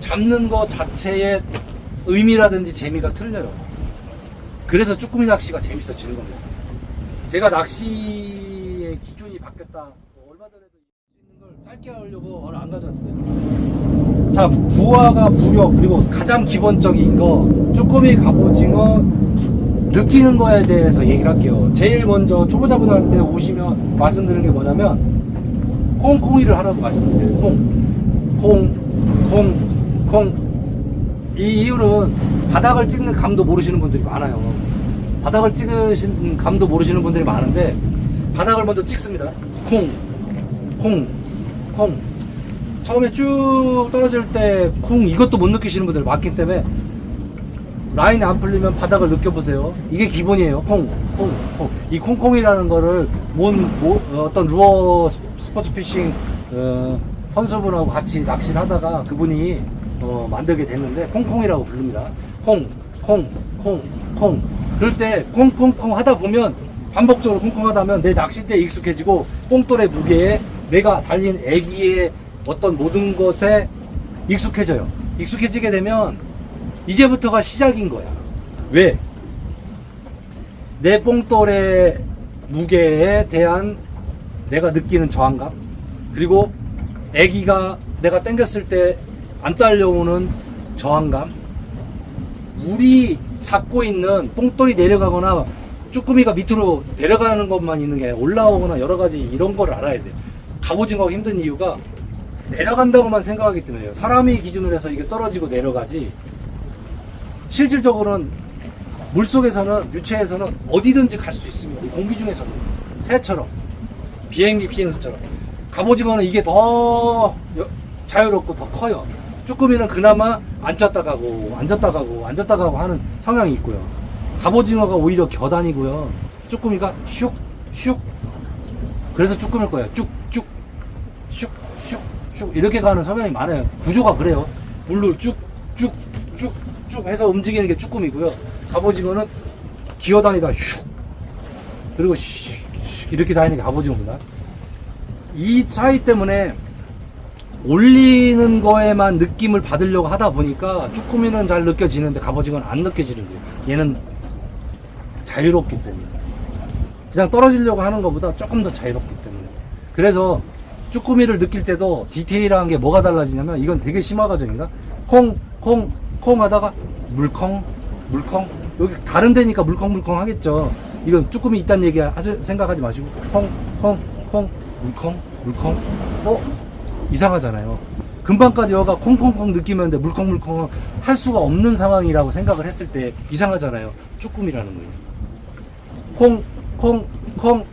잡는 거 자체의 의미라든지 재미가 틀려요. 그래서 쭈꾸미 낚시가 재밌어지는 겁니다. 제가 낚시의 기준이 바뀌었다. 뭐 얼마 전에도 있는 걸 짧게 하려고 오늘 안 가져왔어요. 자, 부화가 부력 그리고 가장 기본적인 거 쭈꾸미 갑오징어 느끼는 거에 대해서 얘기를 할게요. 제일 먼저 초보자분들한테 오시면 말씀드리는 게 뭐냐면 콩콩이를 하라고 말씀드려요. 콩, 콩, 콩, 콩. 이 이유는 바닥을 찍는 감도 모르시는 분들이 많아요. 바닥을 찍으신 감도 모르시는 분들이 많은데 바닥을 먼저 찍습니다. 콩, 콩, 콩. 처음에 쭉 떨어질 때 쿵 이것도 못 느끼시는 분들 많기 때문에 라인이 안 풀리면 바닥을 느껴보세요. 이게 기본이에요. 콩, 콩, 콩. 이 콩콩이라는 거를 뭔, 뭐, 어떤 루어 스- 스포츠 피싱 어, 선수분하고 같이 낚시를 하다가 그분이 어, 만들게 됐는데 콩콩이라고 부릅니다. 콩, 콩, 콩, 콩. 그럴 때 콩콩콩 하다 보면 반복적으로 콩콩 하다 보면 내 낚싯대에 익숙해지고 뽕돌의 무게에 내가 달린 애기의 어떤 모든 것에 익숙해져요. 익숙해지게 되면 이제부터가 시작인 거야. 왜? 내 뽕돌의 무게에 대한 내가 느끼는 저항감 그리고 애기가 내가 당겼을 때 안 딸려오는 저항감 물이 잡고 있는 뽕돌이 내려가거나 쭈꾸미가 밑으로 내려가는 것만 있는 게 올라오거나 여러 가지 이런 걸 알아야 돼. 갑오징어가 힘든 이유가 내려간다고만 생각하기 때문에요. 사람이 기준으로 해서 이게 떨어지고 내려가지 실질적으로는 물 속에서는 유체에서는 어디든지 갈 수 있습니다. 이 공기 중에서도 새처럼 비행기 비행소처럼 갑오징어는 이게 더 여- 자유롭고 더 커요. 쭈꾸미는 그나마 앉았다 가고 앉았다 가고 앉았다 가고 하는 성향이 있고요. 갑오징어가 오히려 겨다니고요. 쭈꾸미가 슉 슉. 그래서 쭈꾸미일 거예요. 쭉쭉 슉 슉 슉 이렇게 가는 성향이 많아요. 구조가 그래요. 물로 쭉쭉쭉쭉 해서 움직이는 게 쭈꾸미고요. 갑오징어는 기어다니다 슉 그리고 슉, 슉 이렇게 다니는 게 갑오징어입니다. 이 차이 때문에 올리는 거에만 느낌을 받으려고 하다 보니까 쭈꾸미는 잘 느껴지는데 갑오징어는 안 느껴지는 거예요. 얘는 자유롭기 때문에. 그냥 떨어지려고 하는 것보다 조금 더 자유롭기 때문에. 그래서 쭈꾸미를 느낄 때도 디테일한 게 뭐가 달라지냐면 이건 되게 심화 과정입니다. 콩, 콩, 콩 하다가 물컹, 물컹. 여기 다른 데니까 물컹물컹 하겠죠. 이건 쭈꾸미 있다는 얘기 하지, 생각하지 마시고 콩, 콩, 콩, 물컹, 물컹. 어? 이상하잖아요. 금방까지 여가 콩콩콩 느끼면데 물컹물컹 할 수가 없는 상황이라고 생각을 했을 때 이상하잖아요. 쭈꾸미라는 거예요. 콩, 콩, 콩,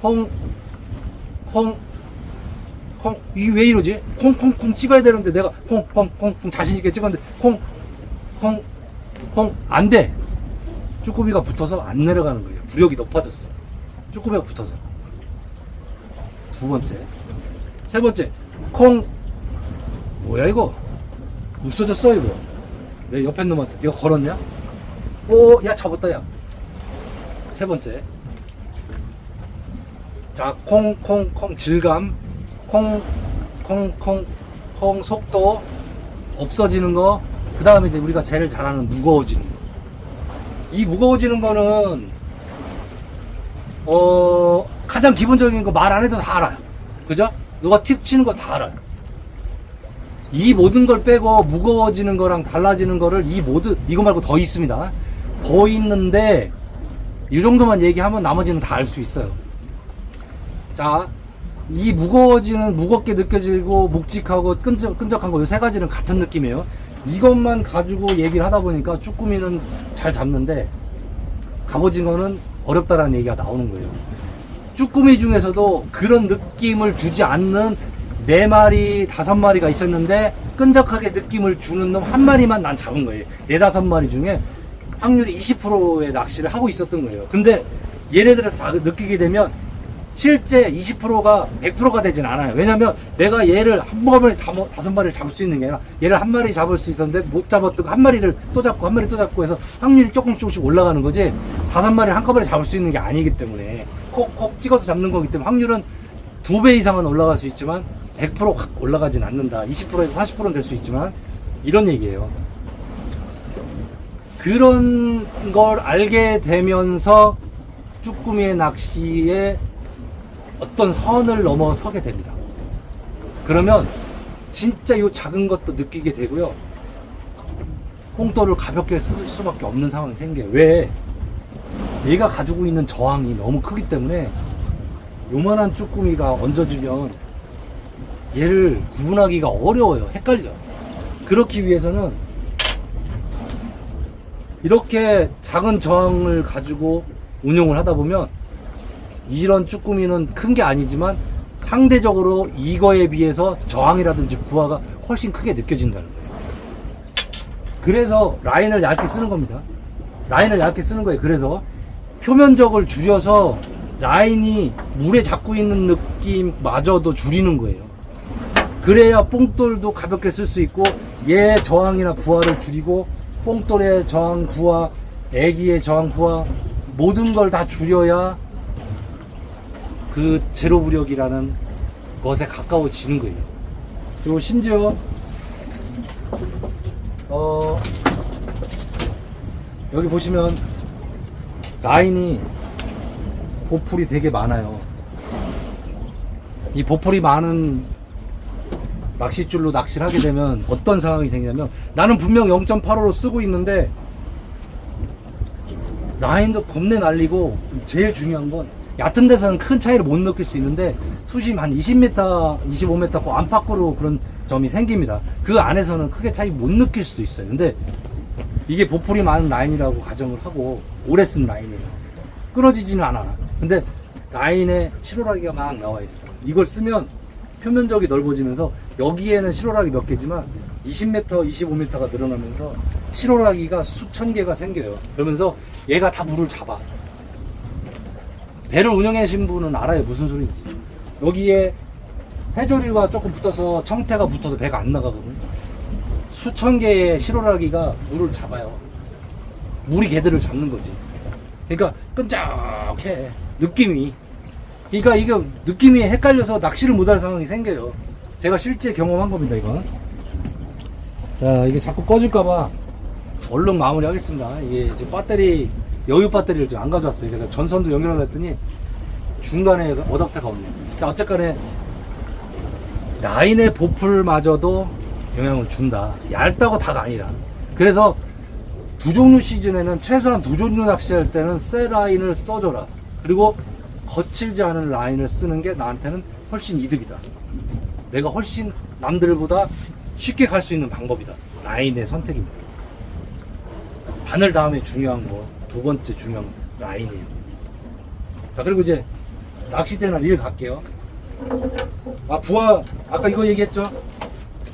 콩, 콩, 콩, 이게 왜 이러지? 콩, 콩, 콩 찍어야 되는데 내가 콩, 콩, 콩, 콩 자신있게 찍었는데 콩, 콩, 콩, 안 돼. 쭈꾸미가 붙어서 안 내려가는 거예요. 부력이 높아졌어. 쭈꾸미가 붙어서. 두 번째. 세 번째. 콩, 뭐야 이거? 없어졌어 이거. 내 옆에 놈한테 네가 걸었냐? 오, 야 잡았다 야. 세 번째. 자, 콩, 콩, 콩 질감, 콩, 콩, 콩, 콩 속도 없어지는 거. 그 다음에 이제 우리가 제일 잘하는 무거워지는 거. 이 무거워지는 거는 어 가장 기본적인 거 말 안 해도 다 알아요. 그죠? 누가 틱 치는 거 다 알아요. 이 모든 걸 빼고 무거워지는 거랑 달라지는 거를 이 모든 이거 말고 더 있습니다. 더 있는데 이 정도만 얘기하면 나머지는 다 알 수 있어요. 자, 이 무거워지는 무겁게 느껴지고 묵직하고 끈적, 끈적한 거 이 세 가지는 같은 느낌이에요. 이것만 가지고 얘기를 하다 보니까 쭈꾸미는 잘 잡는데 갑오징어는 어렵다라는 얘기가 나오는 거예요. 쭈꾸미 중에서도 그런 느낌을 주지 않는 네 마리, 다섯 마리가 있었는데 끈적하게 느낌을 주는 놈 한 마리만 난 잡은 거예요. 네 다섯 마리 중에 확률이 20%의 낚시를 하고 있었던 거예요. 근데 얘네들을 다 느끼게 되면 실제 20%가 100%가 되진 않아요. 왜냐면 내가 얘를 한 번에 다, 뭐- 다섯 마리를 잡을 수 있는 게 아니라 얘를 한 마리 잡을 수 있었는데 못 잡았던 거한 마리를 또 잡고 한 마리 또 잡고 해서 확률이 조금 조금씩 올라가는 거지 다섯 마리를 한꺼번에 잡을 수 있는 게 아니기 때문에 콕콕 찍어서 잡는 거기 때문에 확률은 두 배 이상은 올라갈 수 있지만 100%확 올라가진 않는다. 20%에서 40%는 될 수 있지만 이런 얘기예요. 그런 걸 알게 되면서 쭈꾸미의 낚시에 어떤 선을 넘어서게 됩니다. 그러면 진짜 요 작은 것도 느끼게 되고요. 뽕돌을 가볍게 쓸 수밖에 없는 상황이 생겨요. 왜? 얘가 가지고 있는 저항이 너무 크기 때문에 요만한 쭈꾸미가 얹어지면 얘를 구분하기가 어려워요. 헷갈려. 그렇기 위해서는 이렇게 작은 저항을 가지고 운용을 하다 보면 이런 쭈꾸미는 큰 게 아니지만 상대적으로 이거에 비해서 저항이라든지 부하가 훨씬 크게 느껴진다는 거예요. 그래서 라인을 얇게 쓰는 겁니다. 라인을 얇게 쓰는 거예요. 그래서 표면적을 줄여서 라인이 물에 잡고 있는 느낌마저도 줄이는 거예요. 그래야 뽕돌도 가볍게 쓸 수 있고 얘 저항이나 부하를 줄이고 뽕돌의 저항 부하, 애기의 저항 부하 모든 걸 다 줄여야 그 제로 부력이라는 것에 가까워지는 거예요. 그리고 심지어 어 여기 보시면 라인이 보풀이 되게 많아요. 이 보풀이 많은 낚싯줄로 낚시를 하게 되면 어떤 상황이 생기냐면 나는 분명 0.85로 쓰고 있는데 라인도 겁내 날리고 제일 중요한 건 얕은 데서는 큰 차이를 못 느낄 수 있는데 수심 한 20m, 25m 그 안팎으로 그런 점이 생깁니다. 그 안에서는 크게 차이 못 느낄 수도 있어요. 근데 이게 보풀이 많은 라인이라고 가정을 하고 오래 쓴 라인이에요. 끊어지지는 않아. 근데 라인에 실오라기가 막 나와 있어. 이걸 쓰면 표면적이 넓어지면서 여기에는 실오라기 몇 개지만 20m, 25m가 늘어나면서 실오라기가 수천 개가 생겨요. 그러면서 얘가 다 물을 잡아. 배를 운영해 하신 분은 알아요. 무슨 소리인지. 여기에 해조류가 조금 붙어서 청태가 붙어서 배가 안 나가거든요. 수천 개의 실오라기가 물을 잡아요. 물이 걔들을 잡는 거지. 그러니까 끈적해. 느낌이. 그러니까 이게 느낌이 헷갈려서 낚시를 못할 상황이 생겨요. 제가 실제 경험한 겁니다, 이건. 자, 이게 자꾸 꺼질까봐 얼른 마무리 하겠습니다. 이게 지금 배터리, 여유 배터리를 지금 안 가져왔어요. 그래서 전선도 연결하려 했더니 중간에 어댑터가 없네요. 자, 어쨌간에 라인의 보풀마저도 영향을 준다. 얇다고 다가 아니라. 그래서 두 종류 시즌에는 최소한 두 종류 낚시할 때는 새 라인을 써줘라. 그리고 거칠지 않은 라인을 쓰는 게 나한테는 훨씬 이득이다. 내가 훨씬 남들보다 쉽게 갈 수 있는 방법이다. 라인의 선택입니다. 바늘 다음에 중요한 거, 두 번째 중요한 거, 라인이에요. 자, 그리고 이제 낚싯대나 릴 갈게요. 아, 부하, 아까 이거 얘기했죠?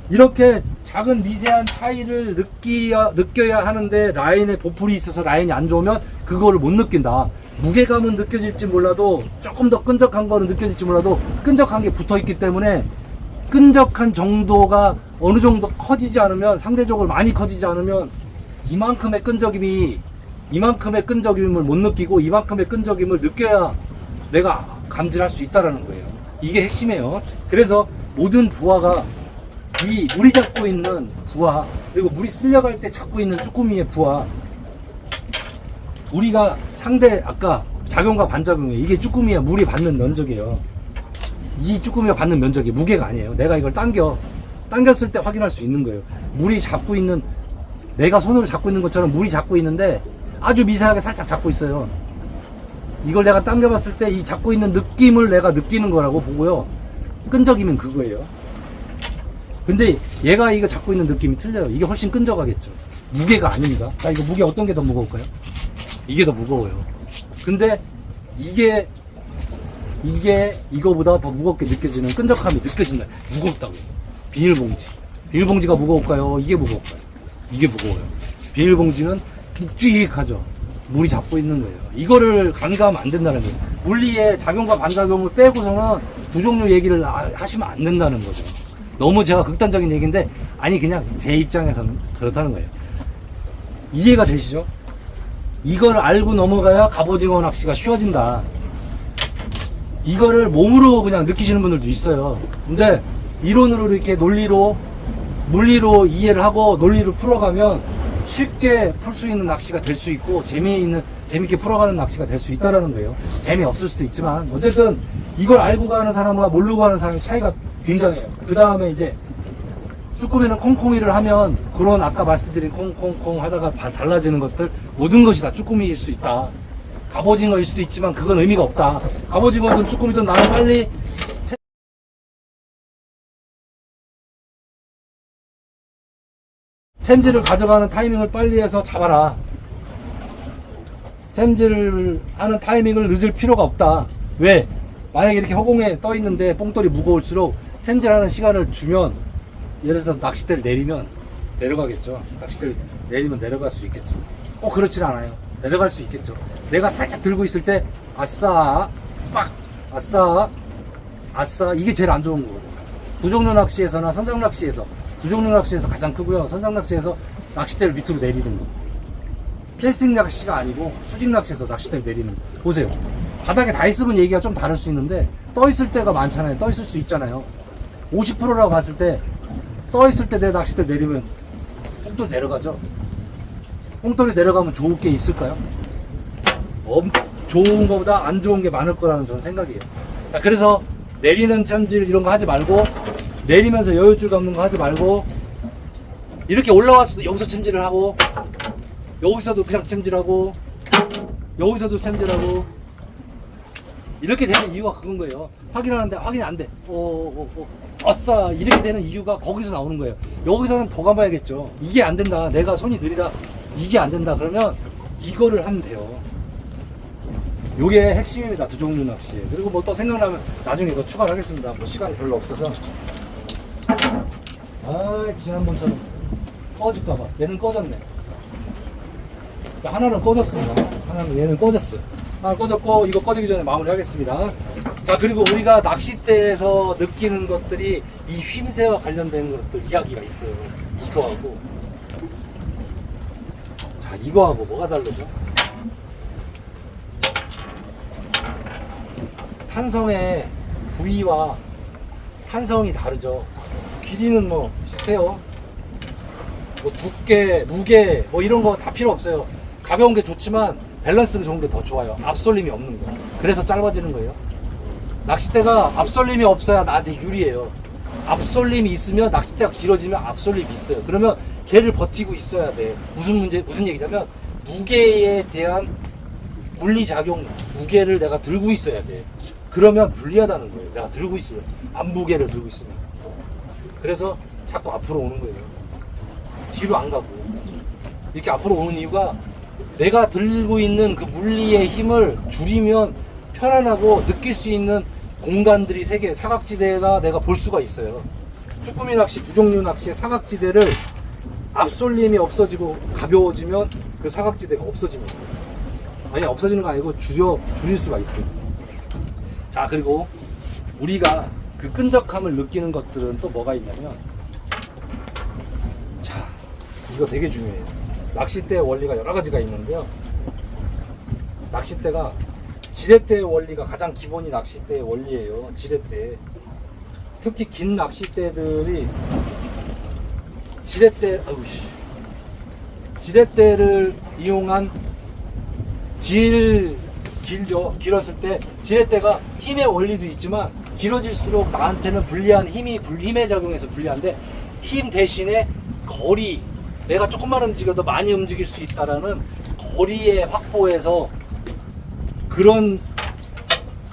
이렇게 작은 미세한 차이를 느끼야, 느껴야 하는데 라인에 보풀이 있어서 라인이 안 좋으면 그거를 못 느낀다. 무게감은 느껴질지 몰라도 조금 더 끈적한 거는 느껴질지 몰라도 끈적한 게 붙어 있기 때문에 끈적한 정도가 어느 정도 커지지 않으면 상대적으로 많이 커지지 않으면 이만큼의 끈적임이 이만큼의 끈적임을 못 느끼고 이만큼의 끈적임을 느껴야 내가 감지할 수 있다라는 거예요. 이게 핵심이에요. 그래서 모든 부하가 이 물이 잡고 있는 부하 그리고 물이 쓸려갈 때 잡고 있는 쭈꾸미의 부하 우리가 상대 아까 작용과 반작용이에요. 이게 쭈꾸미야 물이 받는 면적이에요. 이 쭈꾸미가 받는 면적이 무게가 아니에요. 내가 이걸 당겨 당겼을 때 확인할 수 있는 거예요. 물이 잡고 있는 내가 손으로 잡고 있는 것처럼 물이 잡고 있는데 아주 미세하게 살짝 잡고 있어요. 이걸 내가 당겨봤을 때 이 잡고 있는 느낌을 내가 느끼는 거라고 보고요. 끈적이면 그거예요. 근데 얘가 이거 잡고 있는 느낌이 틀려요. 이게 훨씬 끈적하겠죠. 무게가 아닙니다. 자, 이거 무게 어떤 게 더 무거울까요? 이게 더 무거워요. 근데 이게 이게 이거보다 더 무겁게 느껴지는 끈적함이 느껴진다. 무겁다고. 비닐봉지. 비닐봉지가 무거울까요? 이게 무거울까요? 이게 무거워요. 비닐봉지는 묵직하죠. 물이 잡고 있는 거예요. 이거를 간과하면 안 된다는 거예요. 물리의 작용과 반작용을 빼고서는 두 종류 얘기를 아- 하시면 안 된다는 거죠. 너무 제가 극단적인 얘기인데, 아니, 그냥 제 입장에서는 그렇다는 거예요. 이해가 되시죠? 이걸 알고 넘어가야 갑오징어 낚시가 쉬워진다. 이거를 몸으로 그냥 느끼시는 분들도 있어요. 근데 이론으로 이렇게 논리로 물리로 이해를 하고 논리로 풀어가면 쉽게 풀 수 있는 낚시가 될 수 있고 재미있는 재밌게 풀어가는 낚시가 될 수 있다라는 거예요. 재미 없을 수도 있지만 어쨌든 이걸 알고 가는 사람과 모르고 가는 사람의 차이가 굉장해요. 그 다음에 이제 쭈꾸미는 콩콩이를 하면 그런 아까 말씀드린 콩콩콩 하다가 다 달라지는 것들 모든 것이 다 쭈꾸미일 수 있다. 갑오징어일 수도 있지만 그건 의미가 없다. 갑오징어든 쭈꾸미든 나는 빨리 챔질을 가져가는 타이밍을 빨리 해서 잡아라. 챔질을 하는 타이밍을 늦을 필요가 없다. 왜? 만약에 이렇게 허공에 떠 있는데 뽕돌이 무거울수록 챔질하는 시간을 주면 예를 들어서 낚싯대를 내리면 내려가겠죠. 낚싯대를 내리면 내려갈 수 있겠죠. 꼭 그렇진 않아요. 내려갈 수 있겠죠. 내가 살짝 들고 있을 때 아싸 빡 아싸 아싸 이게 제일 안 좋은 거거든요. 두 종류 낚시에서나 선상 낚시에서 두 종류 낚시에서 가장 크고요. 선상 낚시에서 낚싯대를 밑으로 내리는 거. 캐스팅 낚시가 아니고 수직 낚시에서 낚싯대를 내리는 거. 보세요. 바닥에 다 있으면 얘기가 좀 다를 수 있는데 떠 있을 때가 많잖아요. 떠 있을 수 있잖아요. 50%라고 봤을 때 떠 있을 때 내 낚싯대 내리면 뽕돌 내려가죠. 뽕돌이 내려가면 좋을 게 있을까요? 엄, 좋은 것보다 안 좋은 게 많을 거라는 저는 생각이에요. 자, 그래서 내리는 챔질 이런 거 하지 말고 내리면서 여유줄 감는 거 하지 말고 이렇게 올라와서도 여기서 챔질을 하고 여기서도 그냥 챔질하고 여기서도 챔질하고 이렇게 되는 이유가 그건 거예요. 확인하는데 확인이 안 돼. 어, 어, 어, 아싸 이렇게 되는 이유가 거기서 나오는 거예요. 여기서는 더 감아야겠죠. 이게 안 된다. 내가 손이 느리다. 이게 안 된다. 그러면 이거를 하면 돼요. 요게 핵심입니다. 두 종류 낚시에. 그리고 뭐 또 생각나면 나중에 이거 추가를 하겠습니다. 뭐 시간이 별로 없어서. 아, 지난번처럼 꺼질까봐. 얘는 꺼졌네. 자, 하나는 꺼졌습니다. 하나는 얘는 꺼졌어. 하나 꺼졌고, 이거 꺼지기 전에 마무리 하겠습니다. 자, 그리고 우리가 낚싯대에서 느끼는 것들이 이 휨새와 관련된 것들 이야기가 있어요. 이거하고. 자, 이거하고 뭐가 다르죠? 탄성의 부위와 탄성이 다르죠. 길이는 뭐 비슷해요. 뭐 두께, 무게 뭐 이런 거 다 필요 없어요. 가벼운 게 좋지만 밸런스가 좋은 게 더 좋아요. 앞솔림이 없는 거. 그래서 짧아지는 거예요. 낚싯대가 앞솔림이 없어야 나한테 유리해요. 앞솔림이 있으면 낚싯대가 길어지면 앞솔림이 있어요. 그러면 걔를 버티고 있어야 돼. 무슨 문제, 무슨 얘기냐면 무게에 대한 물리작용, 무게를 내가 들고 있어야 돼. 그러면 불리하다는 거예요. 내가 들고 있으면. 안무게를 들고 있으면. 그래서 자꾸 앞으로 오는 거예요. 뒤로 안 가고. 이렇게 앞으로 오는 이유가 내가 들고 있는 그 물리의 힘을 줄이면 편안하고 느낄 수 있는 공간들이 세 개, 사각지대가 내가 볼 수가 있어요. 쭈꾸미 낚시, 두 종류 낚시의 사각지대를 앞솔림이 없어지고 가벼워지면 그 사각지대가 없어집니다. 아니, 없어지는 거 아니고 줄여, 줄일 수가 있어요. 자, 그리고 우리가 그 끈적함을 느끼는 것들은 또 뭐가 있냐면, 자, 이거 되게 중요해요. 낚싯대의 원리가 여러 가지가 있는데요. 낚싯대가 지렛대의 원리가 가장 기본이 낚싯대의 원리예요. 지렛대. 특히 긴 낚싯대들이 지렛대, 아우 씨. 지렛대를 이용한 길 길죠. 길었을 때 지렛대가 힘의 원리도 있지만 길어질수록 나한테는 불리한 힘이 불 힘의 작용에서 불리한데 힘 대신에 거리 내가 조금만 움직여도 많이 움직일 수 있다라는 거리의 확보에서 그런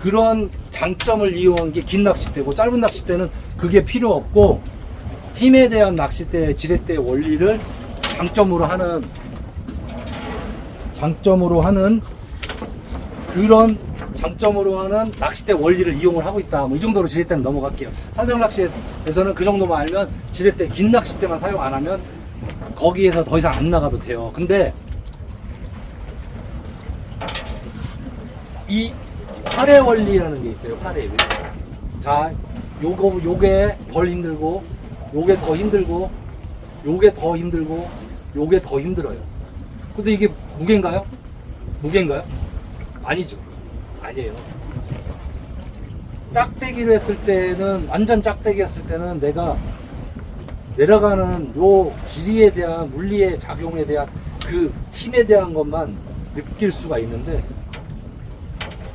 그런 장점을 이용한 게 긴 낚싯대고 짧은 낚싯대는 그게 필요 없고 힘에 대한 낚싯대 지렛대의 원리를 장점으로 하는 장점으로 하는 그런 장점으로 하는 낚싯대 원리를 이용을 하고 있다. 뭐 이 정도로 지렛대는 넘어갈게요. 산성 낚시에서는 그 정도만 알면 지렛대 긴 낚싯대만 사용 안 하면 거기에서 더 이상 안 나가도 돼요. 근데 이 활의 원리라는 게 있어요. 활의 원리. 자, 요거 요게 덜 힘들고 요게 더 힘들고 요게 더 힘들고 요게 더 힘들어요. 근데 이게 무게인가요? 무게인가요? 아니죠. 아니에요. 짝대기로 했을 때는 완전 짝대기 했을 때는 내가 내려가는 요 길이에 대한 물리의 작용에 대한 그 힘에 대한 것만 느낄 수가 있는데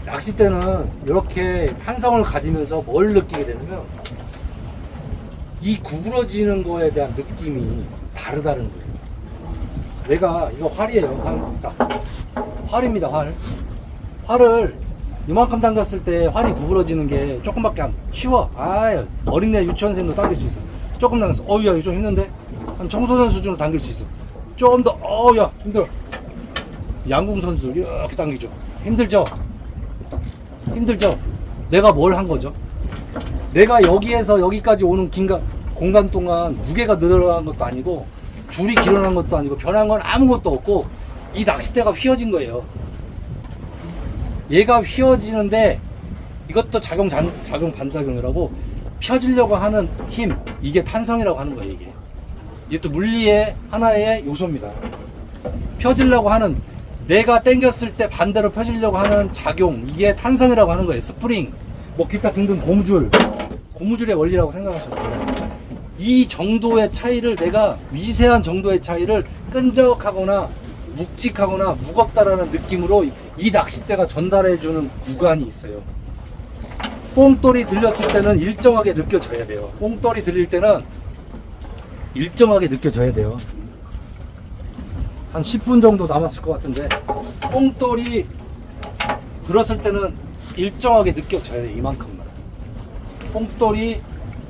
낚싯대는 이렇게 탄성을 가지면서 뭘 느끼게 되냐면 이 구부러지는 거에 대한 느낌이 다르다는 거예요. 내가 이거 활이에요. 활. 자, 활입니다. 활. 활을 이만큼 당겼을 때 활이 구부러지는 게 조금밖에 안 쉬워. 아, 어린애 유치원생도 당길 수 있어. 조금 당겼어. 어우, 야, 이거 좀 힘든데? 한 청소년 수준으로 당길 수 있어. 좀 더, 어우, 야, 힘들어. 양궁 선수 이렇게 당기죠. 힘들죠? 힘들죠? 내가 뭘 한 거죠? 내가 여기에서 여기까지 오는 긴가, 공간 동안 무게가 늘어난 것도 아니고 줄이 길어난 것도 아니고 변한 건 아무것도 없고 이 낚싯대가 휘어진 거예요. 얘가 휘어지는데 이것도 작용 잔, 작용 반작용이라고 펴지려고 하는 힘 이게 탄성이라고 하는 거예요 이게 이게 또 물리의 하나의 요소입니다 펴지려고 하는 내가 당겼을 때 반대로 펴지려고 하는 작용 이게 탄성이라고 하는 거예요 스프링 뭐 기타 등등 고무줄 고무줄의 원리라고 생각하시면 돼요 이 정도의 차이를 내가 미세한 정도의 차이를 끈적하거나 묵직하거나 무겁다라는 느낌으로 이 낚싯대가 전달해주는 구간이 있어요. 뽕돌이 들렸을 때는 일정하게 느껴져야 돼요. 뽕돌이 들릴 때는 일정하게 느껴져야 돼요. 한 10분 정도 남았을 것 같은데 뽕돌이 들었을 때는 일정하게 느껴져야 돼요. 이만큼만. 뽕돌이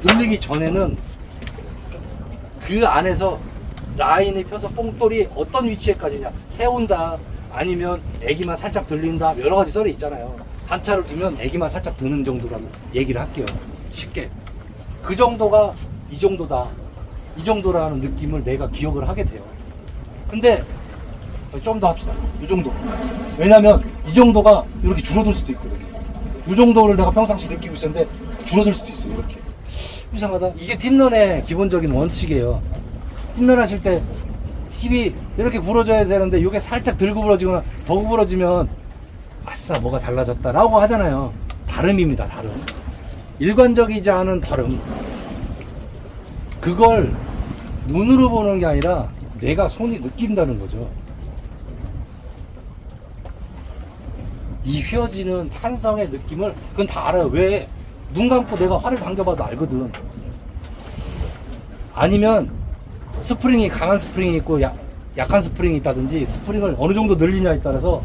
들리기 전에는 그 안에서 라인이 펴서 뽕돌이 어떤 위치에까지냐. 세운다 아니면 애기만 살짝 들린다 여러 가지 썰이 있잖아요. 단차를 두면 애기만 살짝 드는 정도라고 얘기를 할게요. 쉽게. 그 정도가 이 정도다. 이 정도라는 느낌을 내가 기억을 하게 돼요. 근데 좀 더 합시다. 이 정도. 왜냐면 이 정도가 이렇게 줄어들 수도 있거든요. 이 정도를 내가 평상시 느끼고 있었는데 줄어들 수도 있어요 이렇게. 이상하다. 이게 팀런의 기본적인 원칙이에요. 팀런 하실 때 팁이 이렇게 부러져야 되는데 이게 살짝 들고 부러지거나 더 구부러지면 아싸 뭐가 달라졌다라고 하잖아요. 다름입니다 다름. 일관적이지 않은 다름. 그걸 눈으로 보는 게 아니라 내가 손이 느낀다는 거죠 이 휘어지는 탄성의 느낌을 그건 다 알아요. 왜? 눈 감고 내가 활을 당겨봐도 알거든. 아니면 스프링이 강한 스프링이 있고 약, 약한 스프링이 있다든지 스프링을 어느 정도 늘리냐에 따라서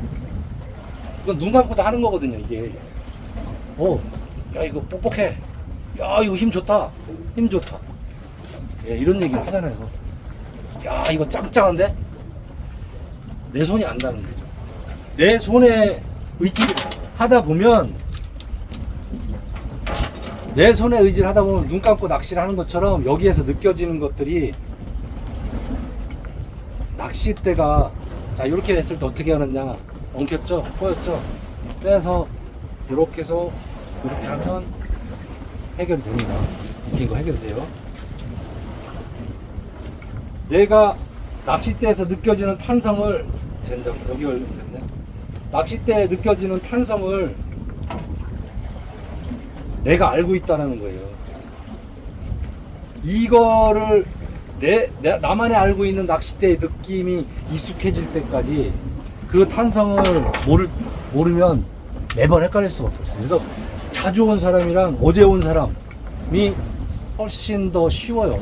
이건 눈 감고도 하는 거거든요 이게. 어, 야 이거 뻑뻑해. 야 이거 힘 좋다. 힘 좋다. 예, 이런 얘기를 하잖아요. 야 이거 짱짱한데? 내 손이 안다는 거죠. 내 손에 의지를 하다 보면 내 손에 의지를 하다 보면 눈 감고 낚시를 하는 것처럼 여기에서 느껴지는 것들이 낚싯대가 자 이렇게 했을 때 어떻게 하느냐. 엉켰죠? 꼬였죠? 빼서 이렇게 해서 이렇게 하면 해결이 됩니다. 웃긴 거 해결돼요. 내가 낚싯대에서 느껴지는 탄성을 된장 여기 올리면 됐네 낚싯대에 느껴지는 탄성을 내가 알고 있다는 거예요 이거를 내, 내 나만이 알고 있는 낚싯대의 느낌이 익숙해질 때까지 그 탄성을 모르, 모르면 매번 헷갈릴 수가 없어요. 그래서 자주 온 사람이랑 어제 온 사람이 훨씬 더 쉬워요.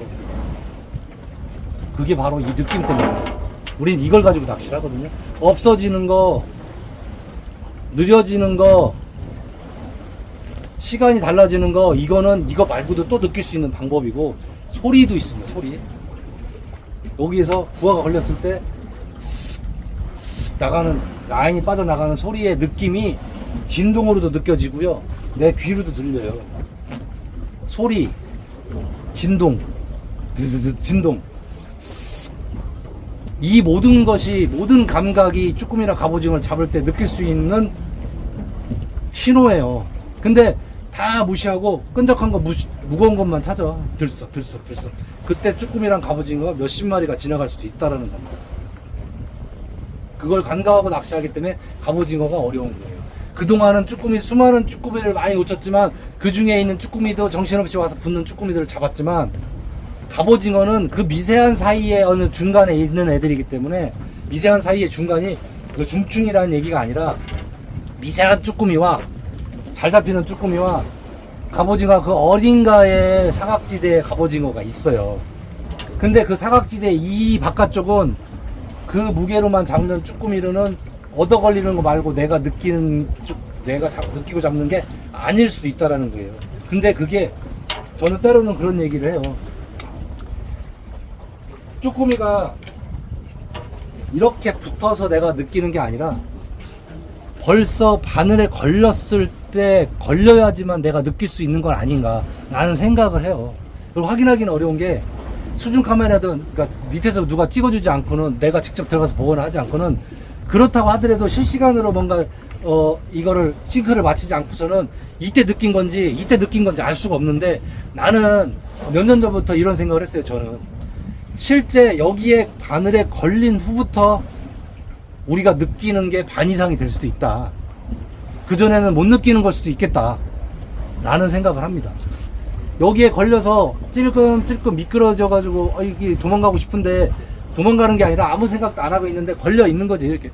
그게 바로 이 느낌 때문에. 우린 이걸 가지고 낚시를 하거든요. 없어지는 거, 느려지는 거, 시간이 달라지는 거, 이거는 이거 말고도 또 느낄 수 있는 방법이고, 소리도 있습니다, 소리. 여기에서 부하가 걸렸을 때 나가는 라인이 빠져나가는 소리의 느낌이 진동으로도 느껴지고요 내 귀로도 들려요 소리 진동 진동 쓱. 이 모든 것이 모든 감각이 쭈꾸미나 갑오징어를 잡을 때 느낄 수 있는 신호예요. 근데 다 무시하고 끈적한 거 무시, 무거운 것만 찾아. 들썩 들썩 들썩. 그때 쭈꾸미랑 갑오징어가 몇십 마리가 지나갈 수도 있다라는 겁니다. 그걸 간과하고 낚시하기 때문에 갑오징어가 어려운 거예요. 그동안은 쭈꾸미 수많은 쭈꾸미를 많이 놓쳤지만 그 중에 있는 쭈꾸미도 정신없이 와서 붙는 쭈꾸미들을 잡았지만 갑오징어는 그 미세한 사이에 어느 중간에 있는 애들이기 때문에 미세한 사이의 중간이 그 중충이라는 얘기가 아니라 미세한 쭈꾸미와 잘 잡히는 쭈꾸미와 갑오징어 그 어딘가에 사각지대에 갑오징어가 있어요. 근데 그 사각지대 이 바깥쪽은 그 무게로만 잡는 쭈꾸미로는 얻어 걸리는 거 말고 내가 느끼는 쭈- 내가 잡- 느끼고 잡는 게 아닐 수도 있다라는 거예요. 근데 그게 저는 때로는 그런 얘기를 해요. 쭈꾸미가 이렇게 붙어서 내가 느끼는 게 아니라 벌써 바늘에 걸렸을 때 걸려야지만 내가 느낄 수 있는 건 아닌가 라는 생각을 해요. 그리고 확인하기는 어려운 게 수중 카메라든 그러니까 밑에서 누가 찍어주지 않고는 내가 직접 들어가서 보거나 하지 않고는 그렇다고 하더라도 실시간으로 뭔가 어 이거를 싱크를 맞추지 않고서는 이때 느낀 건지 이때 느낀 건지 알 수가 없는데 나는 몇 년 전부터 이런 생각을 했어요 저는 실제 여기에 바늘에 걸린 후부터 우리가 느끼는 게 반 이상이 될 수도 있다. 그전에는 못 느끼는 걸 수도 있겠다. 라는 생각을 합니다. 여기에 걸려서 찔끔찔끔 미끄러져가지고, 어, 이게 도망가고 싶은데, 도망가는 게 아니라 아무 생각도 안 하고 있는데 걸려 있는 거지, 이렇게.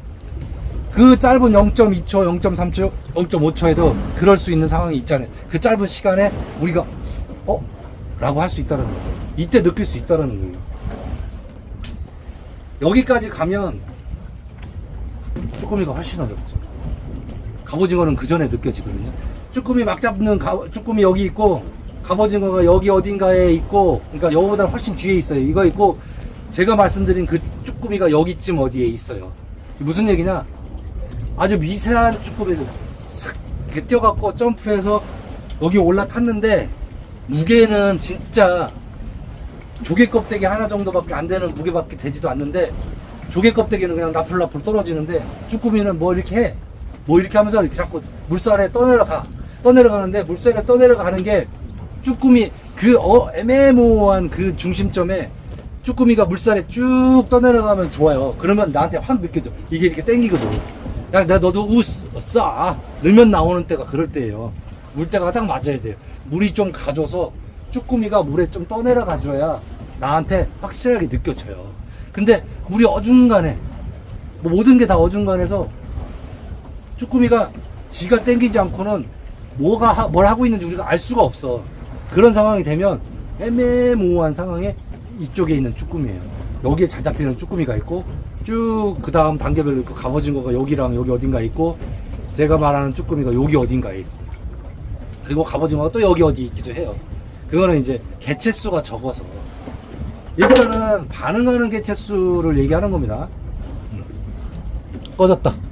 그 짧은 0.2초, 0.3초, 0.5초에도 그럴 수 있는 상황이 있잖아요. 그 짧은 시간에 우리가, 어? 라고 할 수 있다는 거예요. 이때 느낄 수 있다는 거예요. 여기까지 가면 쭈꾸미가 훨씬 어렵죠. 갑오징어는 그 전에 느껴지거든요. 쭈꾸미 막 잡는 가, 쭈꾸미 여기 있고 갑오징어가 여기 어딘가에 있고 그러니까 여기보다 훨씬 뒤에 있어요. 이거 있고 제가 말씀드린 그 쭈꾸미가 여기쯤 어디에 있어요. 무슨 얘기냐? 아주 미세한 쭈꾸미들 싹 뛰어갖고 점프해서 여기 올라탔는데 무게는 진짜 조개 껍데기 하나 정도밖에 안 되는 무게밖에 되지도 않는데 조개 껍데기는 그냥 나풀나풀 떨어지는데 쭈꾸미는 뭐 이렇게 해. 뭐 이렇게 하면서 이렇게 자꾸 물살에 떠내려가. 떠내려가는데 물살에 떠내려가는 게 쭈꾸미 그 어, 애매모호한 그 중심점에 쭈꾸미가 물살에 쭉 떠내려가면 좋아요. 그러면 나한테 확 느껴져. 이게 이렇게 땡기거든. 야, 나 너도 웃싸. 넣으면 나오는 때가 그럴 때예요. 물때가 딱 맞아야 돼요. 물이 좀 가져서 쭈꾸미가 물에 좀 떠내려가줘야 나한테 확실하게 느껴져요. 근데 물이 어중간해. 뭐 모든 게 다 어중간해서 쭈꾸미가 지가 땡기지 않고는 뭐가 하- 뭘 하고 있는지 우리가 알 수가 없어. 그런 상황이 되면 애매모호한 상황에 이쪽에 있는 쭈꾸미예요. 여기에 잘 잡히는 쭈꾸미가 있고 쭉 그 다음 단계별로 있고 갑오징어가 여기랑 여기 어딘가 있고 제가 말하는 쭈꾸미가 여기 어딘가에 있어요. 그리고 갑오징어가 또 여기 어디 있기도 해요. 그거는 이제 개체수가 적어서 일단은 반응하는 개체 수를 얘기하는 겁니다. 음. 꺼졌다.